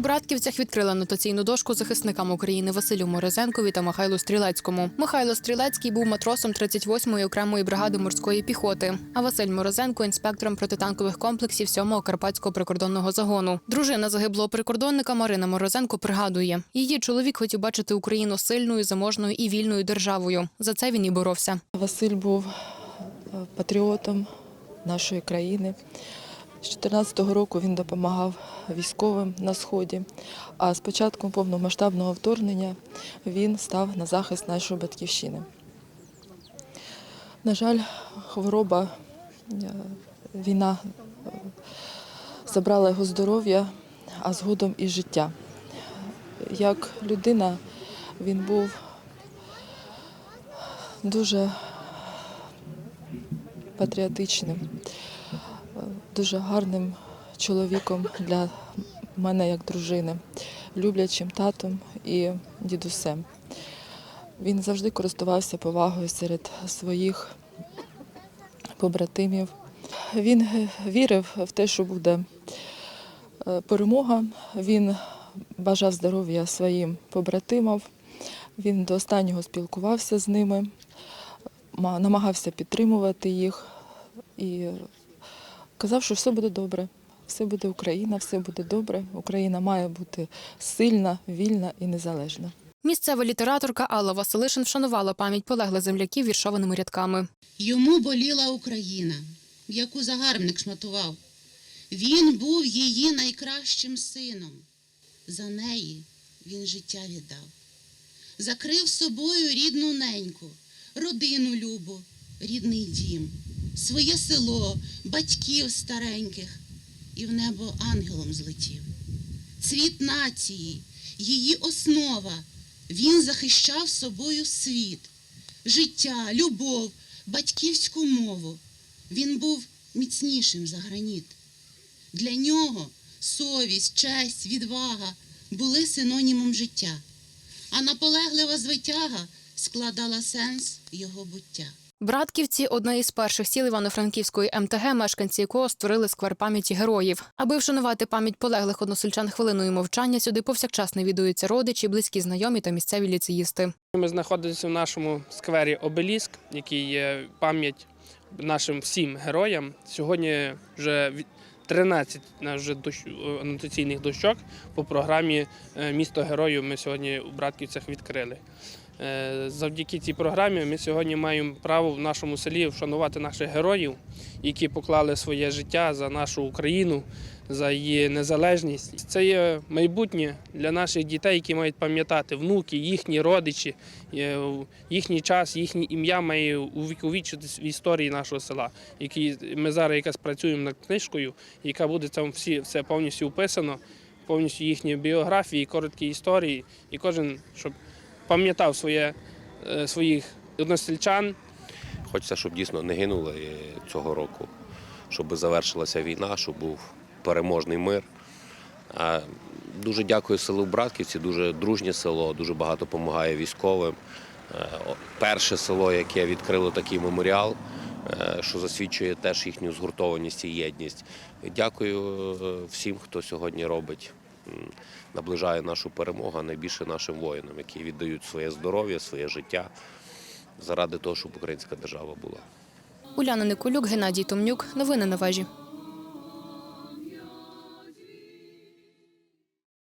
Братківцях відкрили анотаційну дошку захисникам України Василю Морозенкові та Михайлу Стрілецькому. Михайло Стрілецький був матросом 38-ї окремої бригади морської піхоти, а Василь Морозенко інспектором протитанкових комплексів 7-го Карпатського прикордонного загону. Дружина загиблого прикордонника Марина Морозенко пригадує, її чоловік хотів бачити Україну сильною, заможною і вільною державою. За це він і боровся. Василь був е, патріотом нашої країни. З 2014 року він допомагав військовим на сході. А з початком повномасштабного вторгнення він став на захист нашої батьківщини. На жаль, хвороба, е, війна е, забрала його здоров'я, а згодом і життя. Як людина він був дуже патріотичним, дуже гарним чоловіком для мене як дружини, люблячим татом і дідусем. Він завжди користувався повагою серед своїх побратимів. Він вірив в те, що буде е, перемога. Він бажав здоров'я своїм побратимам. Він до останнього спілкувався з ними намагався підтримувати їх і казав, що все буде добре, все буде Україна, все буде добре. Україна має бути сильна, вільна і незалежна. Місцева літераторка Алла Василишин вшанувала пам'ять полеглих земляків віршованими рядками. Йому боліла Україна, яку загарбник шматував. Він був її найкращим сином. За неї він життя віддав. Закрив собою рідну неньку, родину любу, рідний дім, своє село, батьків стареньких, і в небо ангелом злетів. Цвіт нації, її основа, він захищав собою світ, життя, любов, батьківську мову. Він був міцнішим за граніт. Для нього совість, честь, відвага були синонімом життя, а наполеглива звитяга складала сенс його буття. Братківці одне із перших сіл Івано-Франківської МТГ, мешканці якого створили сквер пам'яті героїв. Аби вшанувати пам'ять полеглих односельчан хвилиною мовчання, сюди повсякчас навідуються родичі, близькі знайомі та місцеві ліцеїсти. Ми знаходимося в нашому сквері Обеліск, який є пам'ять нашим всім героям. Сьогодні вже від- 13 на вже дощ- анотаційних дощок по програмі е, Місто героїв ми сьогодні у Братківцях відкрили. Е, Завдяки цій програмі ми сьогодні маємо право в нашому селі вшанувати наших героїв, які поклали своє життя за нашу Україну, за її незалежність. Це є майбутнє для наших дітей, які мають пам'ятати внуки, їхні родичі, Е, їхній час, їхнє ім'я має увіковічитись в історії нашого села. Які ми зараз якраз працюємо над книжкою, яка буде там всі все повністю вписано, повністю їхні біографії, короткі історії, і кожен щоб пам'ятав своє, е, своїх односельчан, Хочеться, щоб дійсно не гинули цього року, щоб завершилася війна, щоб був переможний мир. Дуже дякую селу Братківці, дуже дружнє село, дуже багато допомагає військовим. Е, Перше село, яке відкрило такий меморіал, е, що засвідчує теж їхню згуртованість і єдність. Дякую всім, хто сьогодні робить, наближає нашу перемогу, а найбільше нашим воїнам, які віддають своє здоров'я, своє життя заради того, щоб українська держава була. Уляна Николюк, Геннадій Томнюк. Новини на вежі.